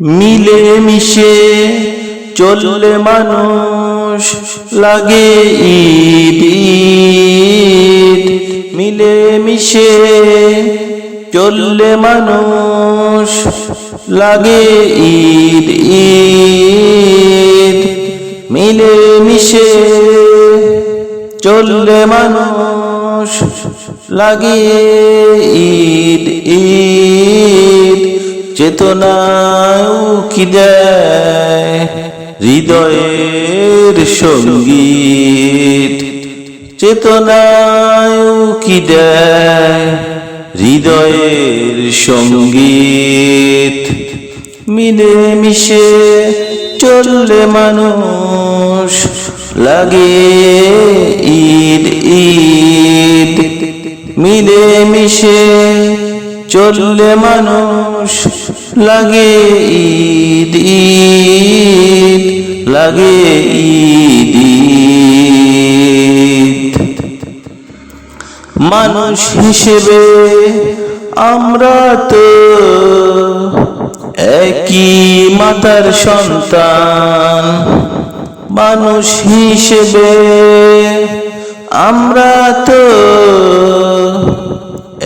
মিলে মিশে চললে মানুষ লাগে ঈদ মিলে মিশে চললে মানুষ লাগে ঈদ ঈদ। মিলে মিশে চললে মানুষ লাগে ঈদ ঈদ। চেতনায় কি দেয়? হৃদয়ের সংগীত। চেতনায় কি দেয়? হৃদয়ের সংগীত। মিলে মিশে চললে মানুষ লাগে ঈদ ঈদ। মিলে মিশে চললে মানুষ লাগে ঈদ ঈদ, লাগে ঈদ মানুষ হিসেবে আমরা তো একই মাতার সন্তান। মানুষ হিসেবে আমরা তো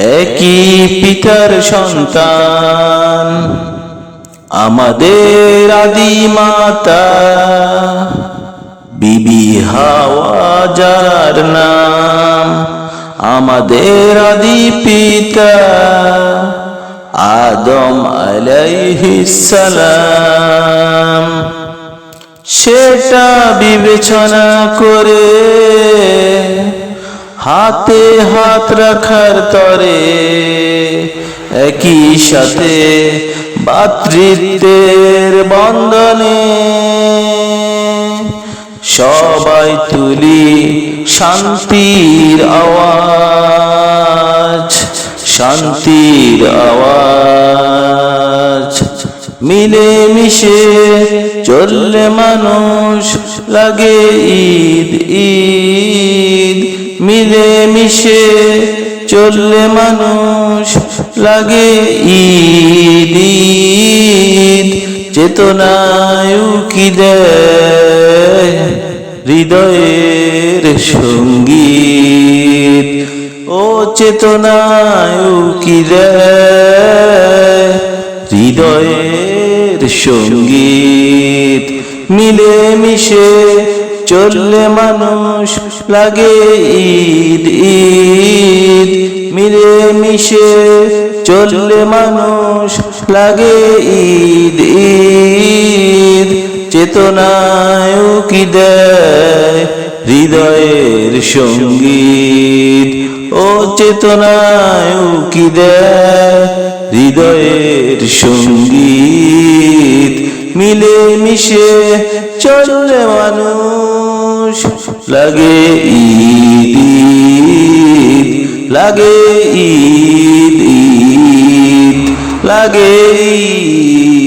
একই পিতার সন্তান, আমাদের আদি মাতা, বিবি হাওয়া যার নাম, আমাদের আদি পিতা, আদম আলাইহিসালাম সেটা বিবেচনা করে হাতে হাত রাখার তরে, একই সাথে ভাতৃত্বের বন্ধনে সবাই তুলি শান্তির আওয়াজ শান্তির আওয়াজ। মিলে মিশে চললে মানুষ লাগে ঈদ ঈদ মিলে মিশে চললে মানুষ লাগে ঈদ চেতনায় কি দেয় হৃদয়ের সংগীত। ও চেতনায় কি দেয় হৃদয়ের সংগীত। মিলে মিশে চললে মানুষ লাগে ঈদ ঈদ। মিলে মিশে চললে মানুষ লাগে ঈদ ঈদ। চেতনায় কি দেয় হৃদয়ের সংগীত? ও চেতনায় কি দেয় হৃদয়ের সংগীত? মিলে মিশে চললে মানুষ লাগে ঈদ লাগে ঈদ ঈদ লাগে ঈদ।